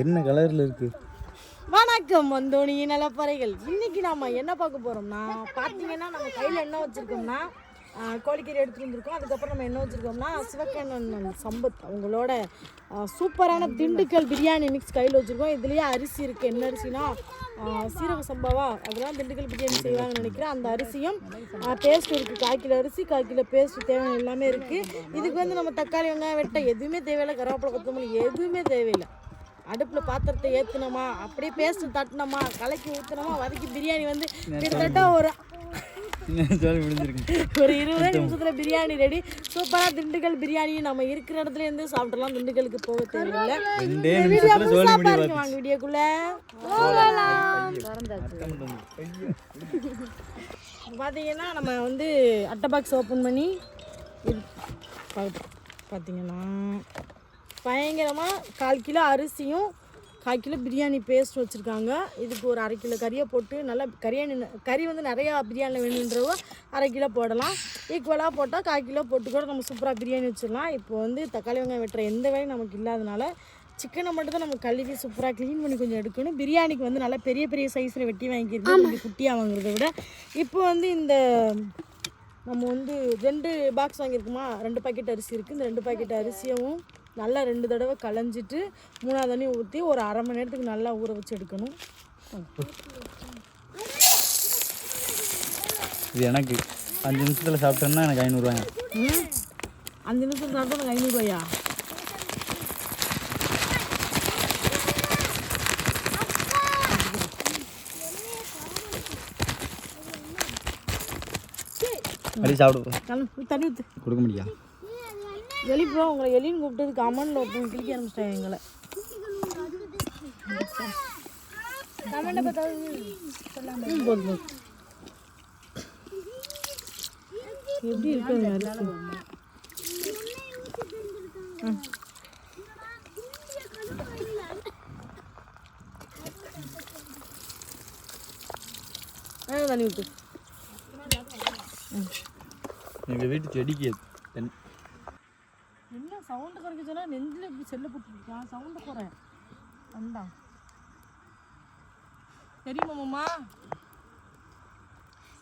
என்ன கலரில் இருக்கு? வணக்கம் வந்தோனி நலப்பறைகள். இன்னைக்கு நாம என்ன பார்க்க போறோம்னா பார்த்தீங்கன்னா நம்ம கையில் என்ன வச்சிருக்கோம்னா கோழிக்கறி எடுத்து வந்திருக்கோம். அதுக்கப்புறம் நம்ம என்ன வச்சுருக்கோம்னா சிவக்கண்ணன் சம்பத் அவங்களோட சூப்பரான திண்டுக்கல் பிரியாணி மிக்ஸ் கையில் வச்சுருக்கோம். இதுலேயே அரிசி இருக்குது என்ன அரிசினா சீரக சம்பாவா? அதெல்லாம் திண்டுக்கல் பிரியாணி செய்வாங்கன்னு நினைக்கிறேன். அந்த அரிசியும் பேஸ்ட் இருக்குது காய்க்கில் அரிசி கால் பேஸ்ட் தேவையான எல்லாமே இருக்குது இதுக்கு வந்து நம்ம தக்காளி வெங்காயம் வெட்ட எதுவுமே தேவையில்லை. கருவேப்பிலை கொத்தமல்லி எதுவுமே தேவையில்லை. அடுப்பில் பாத்திரத்தை ஏற்றுனோமா அப்படியே பேஸ்ட் தட்டினோமா கலக்கி ஊற்றினோமா வதக்கி பிரியாணி வந்து கிட்டத்தட்ட ஒரு ஒரு இருபது நிமிஷத்தில் பிரியாணி ரெடி சூப்பராக திண்டுக்கல் பிரியாணி. நம்ம இருக்கிற இடத்துல இருந்து சாப்பிடலாம். திண்டுக்கலுக்கு போக தேவையில்லை. பாருங்க வாங்க வீடியோக்குள்ள பார்த்தீங்கன்னா நம்ம வந்து அட்டை பாக்ஸ் ஓப்பன் பண்ணி பார்த்தீங்கன்னா பயங்கரமாக கால் கிலோ அரிசியும் கால் கிலோ பிரியாணி பேஸ்ட் வச்சுருக்காங்க. இதுக்கு ஒரு அரை கிலோ கறியை போட்டு நல்லா கறியாணி கறி வந்து நிறையா பிரியாணியில் வேணுன்றவோ அரை கிலோ போடலாம். ஈக்குவலாக போட்டால் கால் கிலோ போட்டு கூட நம்ம சூப்பராக பிரியாணி வச்சிடலாம். இப்போ வந்து தக்காளி வெங்காயம் வெட்டுற எந்த வேலையும் நமக்கு இல்லாதனால சிக்கனை மட்டும் தான் நம்ம கழுவி சூப்பராக க்ளீன் பண்ணி கொஞ்சம் எடுக்கணும். பிரியாணிக்கு வந்து நல்லா பெரிய பெரிய சைஸில் வெட்டி வாங்கிக்கிறது கொஞ்சம் குட்டியாக வாங்குறத விட இப்போ வந்து இந்த நம்ம வந்து ரெண்டு பாக்ஸ் வாங்கியிருக்கோமா? ரெண்டு பாக்கெட் அரிசி இருக்குது இந்த ரெண்டு பாக்கெட் அரிசியவும் நல்லா ரெண்டு தடவை களைஞ்சிட்டு மூணாவது தண்ணி ஊற்றி ஒரு அரை மணி நேரத்துக்கு நல்லா ஊற வச்சு எடுக்கணும். இது எனக்கு அஞ்சு நிமிஷத்தில் சாப்பிட்டேன்னா எனக்கு ஐநூறுரூவாங்க ம் அஞ்சு நிமிஷம் சாப்பிட்டா எனக்கு ஐநூறுரூவாயா அப்படி சாப்பிடு தண்ணி ஊற்று கொடுக்க முடியா? எலி ப்ரோ உங்களை எலின்னு கூப்பிட்டதுக்கு அமனில் ஒருத்தவங்க கிளிக்க ஆரம்பிச்சிட்டாங்க எங்களை. கமெண்ட் போதும், போதும். எப்படி இருக்கு அரிசி ஆ, தண்ணி விட்டு. எங்கள் வீட்டு செடிக்கு சவுண்டு குறைக்க சொன்னா நெஞ்சில் இப்படி செல்ல போட்டுருக்கான் சவுண்டு குறை வந்தா தெரியுமா மாமா?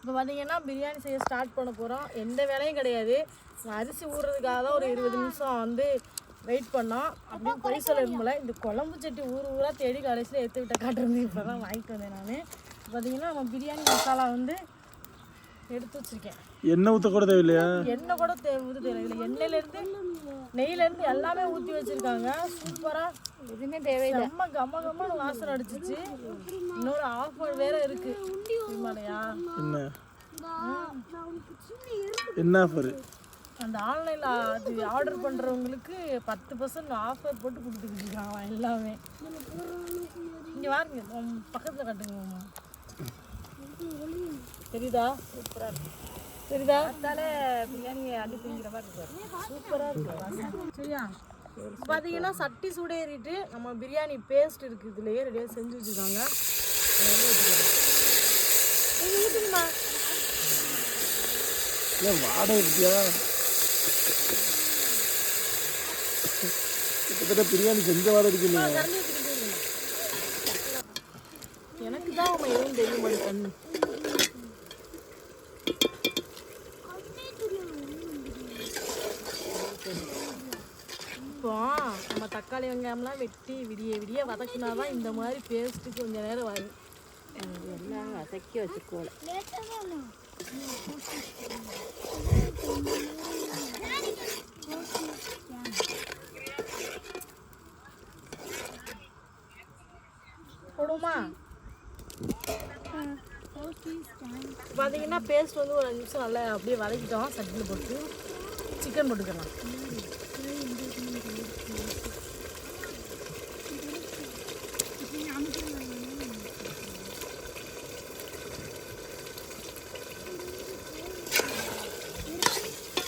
இப்போ பார்த்தீங்கன்னா பிரியாணி செய்ய ஸ்டார்ட் பண்ண போகிறோம் எந்த வேலையும் கிடையாது. அரிசி ஊறுறதுக்காக தான் ஒரு இருபது நிமிஷம் வந்து வெயிட் பண்ணோம். அப்படின்னு பொய் சொல்ல இந்த குழம்பு சட்டி ஊர் ஊராக தேடி கடைசியில் எடுத்து விட்ட காட்டுறது. இப்போ தான் வாங்கிட்டு வந்தேன் நான். பார்த்தீங்கன்னா நம்ம பிரியாணி மசாலா வந்து எடுத்து வச்சுருக்கேன். எண்ணெய் ஊற்ற கூட தேவையில்லையா? எண்ணெய் கூட தே ஊற்ற தேவையில்லை. எண்ணெயில இருந்து நெய்ல இருந்து எல்லாமே ஊற்றி வச்சிருக்காங்க. சூப்பரா. எதுவுமே தேவையில்லை. செம்ம கம்ம கம்மன்னு வாசனை அடிச்சிச்சு. இன்னொரு ஆஃபர் வேற இருக்கு. என்ன? என்ன ஆஃபர் அந்த ஆன்லைனில் அது ஆர்டர் பண்ணுறவங்களுக்கு பத்து பர்சன்ட் ஆஃபர் போட்டு கொடுத்துக்கிட்டு இருக்காங்க எல்லாமே. இங்கே வாருங்க. பக்கத்தில் காட்டுங்க தெரியுதா? சூப்பராக இருக்கு. அதாலே பிரியாணி அடுப்புங்கிற மாதிரி இருக்கு. சூப்பராக இருக்கு. சரியா? பார்த்தீங்கன்னா சட்டி சூடேறிட்டு நம்ம பிரியாணி பேஸ்ட் இருக்குது இதுலேயே ரெடியாக செஞ்சு வச்சுருக்காங்க. நீங்கள் வாடகை இருக்கியா கிட்டத்தட்ட பிரியாணி செஞ்ச வாடகை இருக்கு இல்லையா கரண்டி வச்சுக்கிட்டே இருங்க. எனக்கு தான் அவன் எதுவும் தெரிய மாட்டேன் இப்போ நம்ம தக்காளி வெங்காயம்லாம் வெட்டி விடிய விடிய வதக்குனா தான் இந்த மாதிரி பேஸ்ட்டு கொஞ்ச நேரம் வரும். எல்லாம் வதக்கி வச்சுக்கோல போடுமா? பார்த்தீங்கன்னா பேஸ்ட் வந்து ஒரு அஞ்சு நிமிஷம் நல்லா அப்படியே வதக்கிட்டோம் சட்டியில் போட்டு. சிக்கன் போட்டுக்கலாம்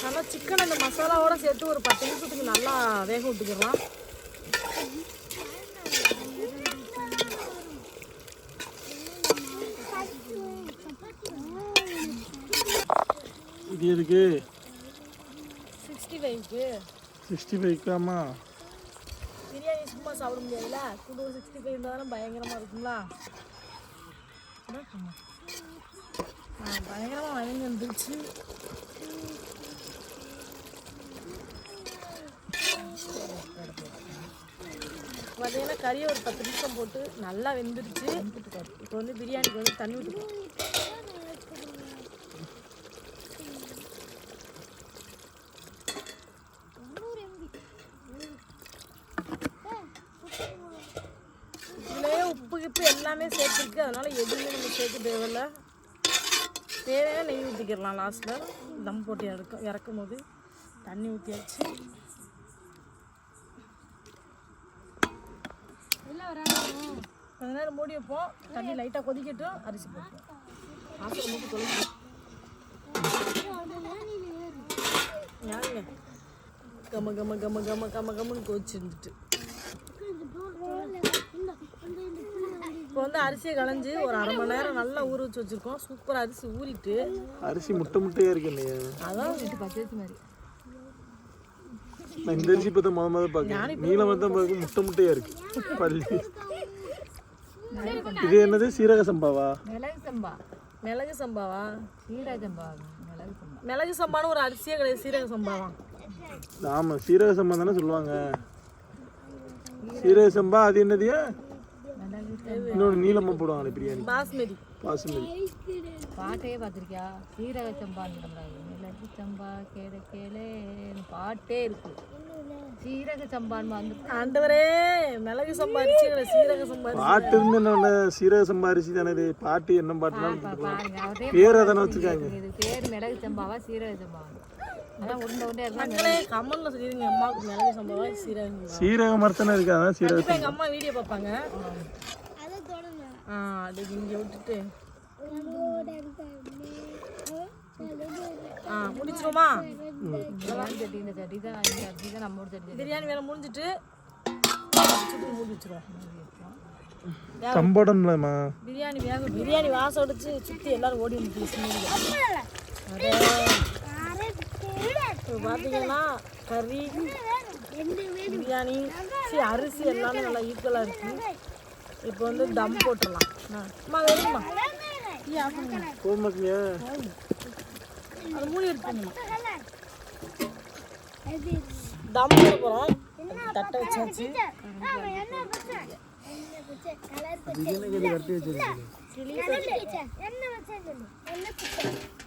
நல்லா சிக்கன் அந்த மசாலாவோட சேர்த்து ஒரு பத்து நிமிஷத்துக்கு நல்லா வேக விட்டுக்கலாம். இது எதுக்கு? சிக்ஸ்டி ஃபைவ்க்கு சிக்ஸ்டி ஃபைவ்க்காமா பிரியாணி சும்மா சாப்பிட முடியாதுல்ல? கூட ஒரு சிக்ஸ்டி ஃபைவ் இருந்தால் தானே பயங்கரமாக இருக்குங்களா பயங்கரமாக வயங்கி வந்துருச்சு பார்த்தீங்கன்னா கறியை ஒரு பத்து நிமிஷம் போட்டு நல்லா வெந்துருச்சு. இப்போ வந்து பிரியாணிக்கு வந்து தண்ணி விட்டு எல்லாமே சேர்த்துருக்கு. அதனால எதுவுமே நம்ம சேர்க்க தேவையில்ல. தேவையான நெய் ஊற்றிக்கிடலாம் லாஸ்ட்டில் தம் போட்டு இறக்கும் இறக்கும் போது தண்ணி ஊற்றியாச்சு கொஞ்ச நேரம் மூடி வைப்போம். தண்ணி லைட்டாக கொதிக்கட்டும். அரிசி போட்டோம் ஆசிரியர் மூட்டு யாருங்க கம கம கம கம கம கமன்னு கொதிச்சுருந்துட்டு. வந்து அரிசியை களைஞ்சு ஒரு அரை மணி நேரம் நல்லா ஊற வச்சு வச்சுருக்கோம். சூப்பராக அரிசி ஊறிட்டு. அரிசி முட்டை முட்டையா இருக்கு இல்லையா? அதான் நான் இந்த அரிசி பார்த்தா முத முத பார்க்கேன் நீளமாக தான் பார்க்க முட்டை முட்டையா இருக்கு. பள்ளி இது என்னது? சீரக சம்பாவா? மிளகு சம்பா. மிளகு சம்பாவா? சீரக சம்பா மிளகு சம்பா. மிளகு சம்பான்னு ஒரு அரிசியே கிடையாது சீரக சம்பாவா. ஆமா சீரக சம்பா தானே சொல்லுவாங்க. சீரக சம்பா அது என்னதியா? இன்னொன்று நீளமா போடுவாங்க பிரியாணி. பாஸ்மதி. பாசுமதி பாட்டையே பார்த்துருக்கியா? சீரக சொல்றாங்க. மிளகு சம்பா கேட கேளே பாட்டே இருக்கு. சீரக சம்பான்னு வந்து ஆண்டவரே மிளகு சம்பா அரிசி கிடையாது சீரக சம்பா அரிசி. பாட்டு இருந்து என்ன சீரக சம்பா தானே இது? பாட்டு என்ன அவரே பேர் அதானே வச்சிருக்காங்க இது பேர் மிளகு சம்பாவா சீரக சம்பாவா அதான் உருண்டை உருண்டையா இருந்தா மக்களே கமெண்ட்ல சொல்லிடுங்க அம்மாவுக்கு மிளகு சம்பாவா சீரக சம்பா சீரக மரத்தானே இருக்கு அதான் எங்க அம்மா வீடியோ பார்ப்பாங்க. ஆ அது இங்க விட்டுட்டு. ஆ முடிச்சிருமா இந்த சட்டி தான் இந்த சட்டி தான் நம்ம தான் பிரியாணி வேலை முடிஞ்சிட்டு சுட்டு மூடி வச்சிருவோம். பிரியாணி வேக பிரியாணி வாசம் அடிச்சு சுற்றி எல்லாரும் ஓடி வந்து இப்போ பார்த்தீங்கன்னா கறி பிரியாணி சரி அரிசி எல்லாமே நல்லா ஈக்குவலாக இருக்கு. இப்போ வந்து தம் போட்டுடலாம். அம்மா வேணுமா போக மாட்டீங்க அது மூடி தம் போட போகிறோம் தட்டை வச்சாச்சு.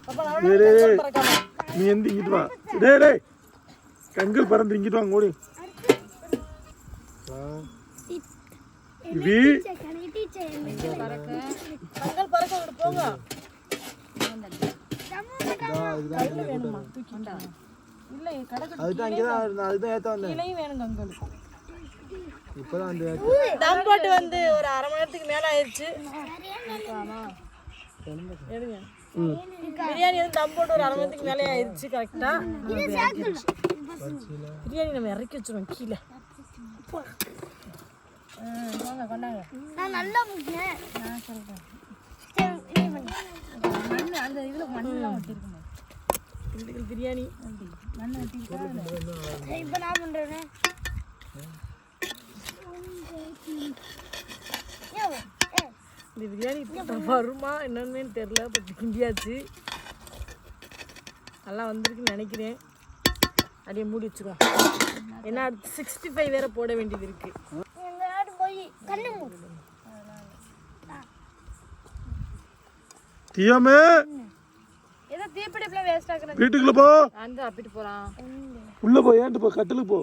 அப்போ நீ எந்த இங்கிட்டு வா டேய் டேய் கங்கல் பறந்து இங்கிட்டு வாங்க ஓடி இவி அதுதான் அங்கே தான் அதுதான் ஏற்ற வந்தேன் வேணும் கங்கல் இப்போ தான் வந்து தம் போட்டு வந்து ஒரு அரை மணி நேரத்துக்கு மேலே ஆயிடுச்சு எடுங்க பிரியாணி வந்து தம் போட்டு ஒரு அரை மணிக்கு மேலே ஆயிடுச்சு கரெக்டாக பிரியாணி நம்ம இறக்கி வச்சிருவோம் கீழே. வாங்க கொண்டாங்க நான் நல்லா அந்த மண்ணெல்லாம் திண்டுக்கல் பிரியாணி. இப்போ நான் பண்ணுறேன் இந்த பிரியாணி இப்போ வருமா என்னன்னு தெரில பட் கிண்டியாச்சு. நல்லா வந்திருக்குன்னு நினைக்கிறேன். அப்படியே மூடி வச்சிருவோம் ஏன்னா அடுத்து சிக்ஸ்டி ஃபைவ் வேற போட வேண்டியது இருக்கு. எங்க நாட்டு போய் கண்ணு மூடு. தியாமே! ஏதோ தீப்பிடிப்புல வேஸ்ட் ஆக்குறது வீட்டுக்குள்ள போ. அந்த அப்பிட்டு போறான் உள்ள போ ஏன்ட்டு போ கட்டிலுக்கு போ.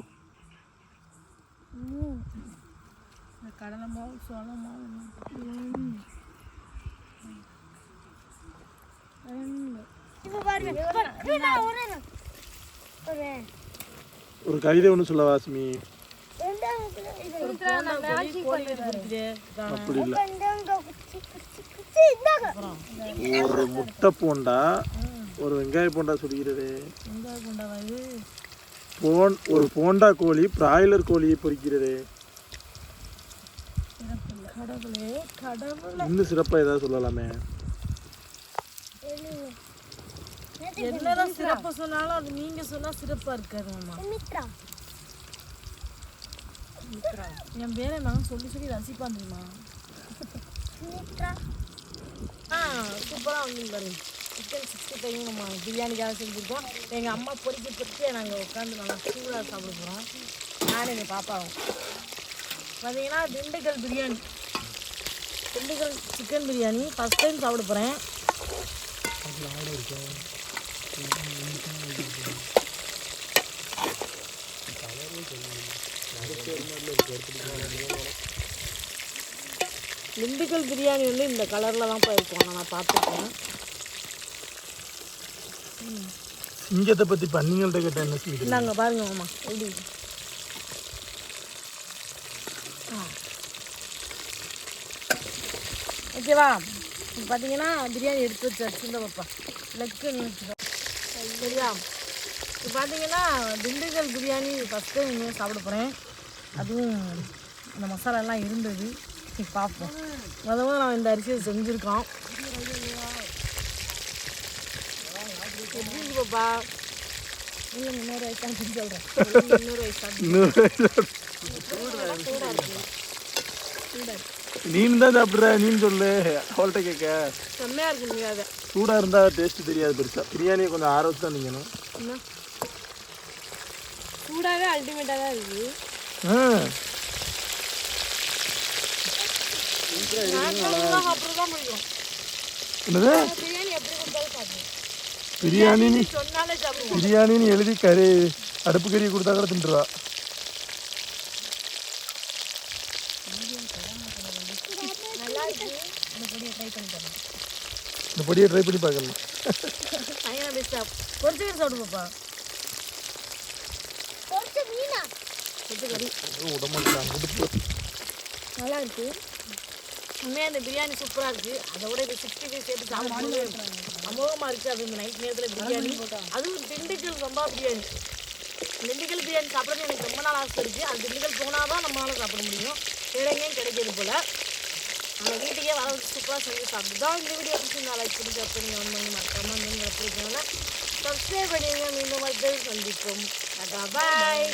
கடலை மாவு சோள ஒரு ஒரு ஒரு கவிதை ஒன்று சொல்ல வாசுமி. அப்படி இல்லை. இந்தாங்க குச்சி குச்சி குச்சி இந்தாங்க. ஒரு முட்டை போண்டா ஒரு வெங்காய போண்டா கொண்டாவது போன் ஒரு போண்டா கோழி பிராய்லர் கோழியை பொரிக்கிறது கடவுளே கடவுள். இன்னும் சிறப்பாக ஏதாவது சொல்லலாமே? என்னதான் சிறப்பு சொன்னாலும் அது நீங்க சொன்னா சிறப்பா இருக்காது மாமா. மித்ரா என் பேரை நான் சொல்லி சொல்லி ரசிப்பான் தெரியுமா? ஆ சூப்பராக வந்து பாருங்க. சிக்கன் சிக்ஸ்டி ஃபைவ் நம்ம பிரியாணிக்காக செஞ்சுருக்கோம். எங்கள் அம்மா பொறிக்க பொறிக்க நாங்கள் உட்காந்து நல்லா சூடாக சாப்பிட போகிறோம் நானும் எங்கள் பாப்பாவும். பார்த்தீங்கன்னா Dindigul biryani. Dindigul chicken biryani. First time சாப்பிட போகிறேன் திண்டுக்கல் பிரியாணி வந்து இந்த கலரில் தான் போயிருக்கோம் நான் பார்த்துருக்கேன். சிங்கத்தை பத்தி பன்னிங்கள்ட்ட கேட்ட என்ன இந்தாங்க பாருங்க மாமா. எப்படி? ஓகேவா? இப்போ பார்த்தீங்கன்னா பிரியாணி எடுத்து வச்சாச்சு. இந்த பாப்பா. லெக்கு நீ வச்சுக்கோ சரியா? இப்போ பார்த்தீங்கன்னா திண்டுக்கல் பிரியாணி ஃபஸ்ட் டைம் இனிமேல் சாப்பிட போகிறேன் அதுவும் அந்த மசாலா எல்லாம் இருந்தது. சரி, பார்ப்போம். முதல்ல நான் இந்த அரிசியை செஞ்சுருக்கோம். எப்படி பாப்பா? இல்லை முன்னூறு வயசு தான் சொல்கிறேன் முந்நூறு வயசு தான். சூடாக இருக்கு. நீன் தான் சாப்பிடுற நீன்னு சொல்லு. அவள்கிட்ட கேட்க செம்மையாக இருக்கு முடியாத சூடா இருந்தா டேஸ்ட் தெரியாது பெருசா. பிரியாணியை கொஞ்சம் வச்சு தான் நீங்கணும் சூடாகவே அல்டிமேட்டாக தான் நான் பிடிக்கும் என்னது? பிரியாணி பிரியாணி சாப்பிடுவோம். பிரியாணின்னு எழுதி கறி அடுப்பு கறி கொடுத்தா கூட தின்றுவா நல்லா இருக்கு இந்த பொடியை ட்ரை பண்ணி பாருங்க இந்த பொடியை ட்ரை பண்ணி பார்க்கலாம். பையனை பெஸ்ட்டாக பொரிச்சு கறி சாப்பிடு பாப்பா. பொரிச்ச மீனா? பொரிச்சு கறி. உடம்பு உடுப்பு நல்லா இருக்கு. உண்மையாக இந்த பிரியாணி சூப்பராக இருக்கு. அதை விட இது சிக்ஸ்டி ஃபைவ் சேர்த்து சாப்பிடும்போது அமோகமாக இருக்குது அது இந்த நைட் நேரத்தில் பிரியாணி. அதுவும் திண்டுக்கல் ரொம்ப பிரியாணி. திண்டுக்கல் பிரியாணி சாப்பிட்றது எனக்கு ரொம்ப நாள் ஆசை இருக்குது அது திண்டுக்கல் போனால் தான் நம்மளால சாப்பிட முடியும். வேற எங்கேயும் கிடைக்கிறது போல். நம்ம வீட்டுக்கே வர வச்சு சூப்பராக செஞ்சு சாப்பிட்டுதான் இந்த வீடியோ பிடிச்சி லைக் அப்படி ஷேர் பண்ணி மறக்காம நீங்கள் மறக்காமல் சப்ஸ்கிரைப் பண்ணிடுங்க மீண்டும் மக்கள் சந்திப்போம். பாய்